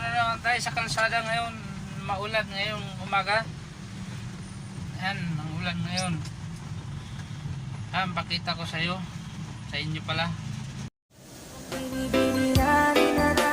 na naman tayo sa kalsada ngayon. Maulan ngayong umaga. Ayan, ang ulan ngayon. Ayan, pakita ko sa iyo. Sa inyo pala. Baby, na.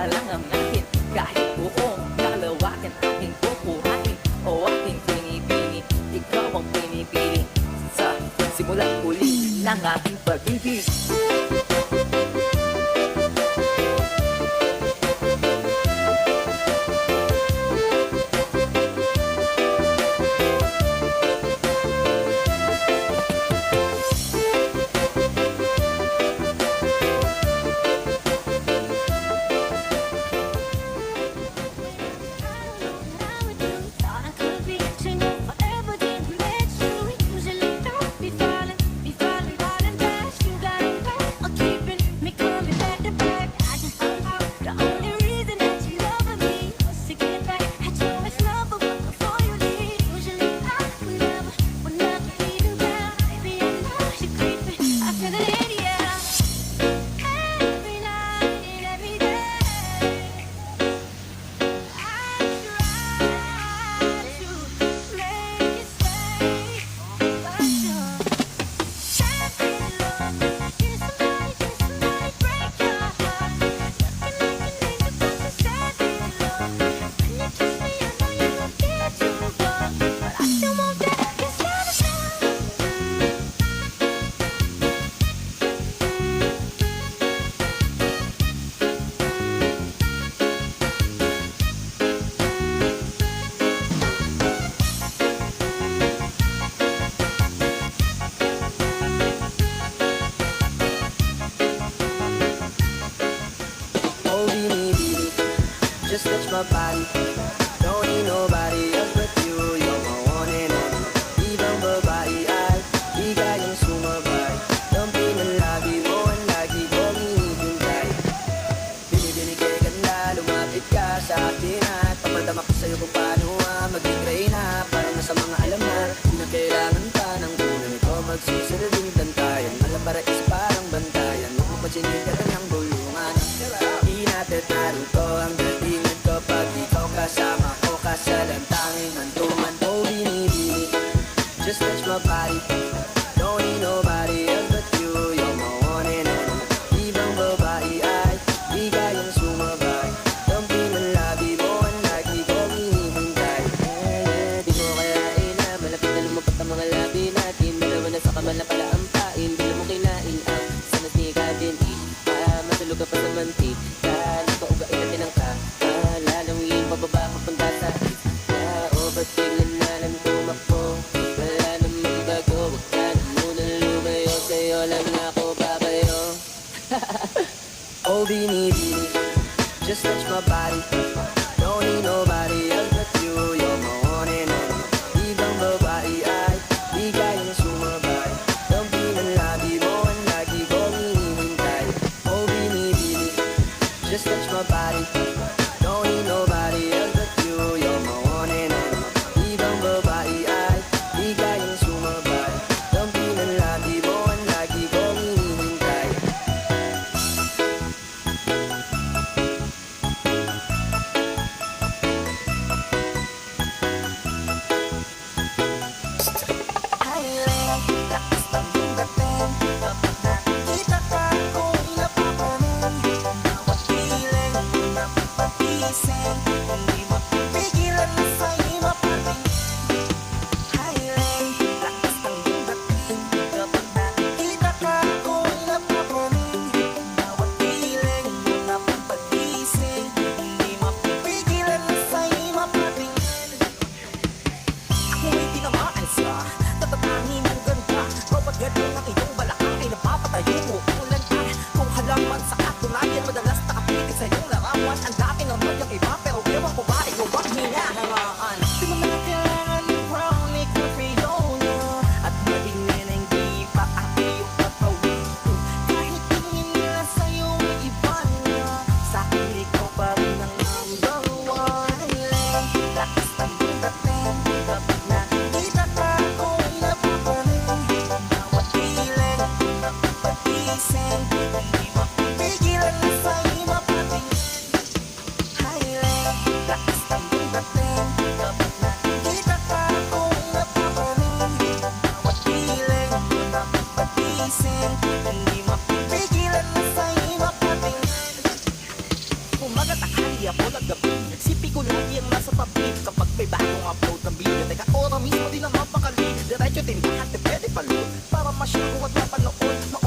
pa lang ang akin Kahit buong dalawagan aking kukuhain O aking pinipili, ikaw ang pinipili. Sa simula't ng aking pag-ibig. touch my body. Don't need nobody else but you. You're my one and only. Even babae ay di kayang sumabay. Ang pinalabi mo ang lagi kong hinihintay. Binibinig kay ganda, ka sa akin at papadama ko sa'yo kung paano ah, maging no beanie. Just touch my body. Don't need nobody else. Lagi ang nasa pabib Kapag may bagong upload ng video Teka ora mismo di na mapakali Diretso timbahan, di pwede palood Para ma-share at mapanood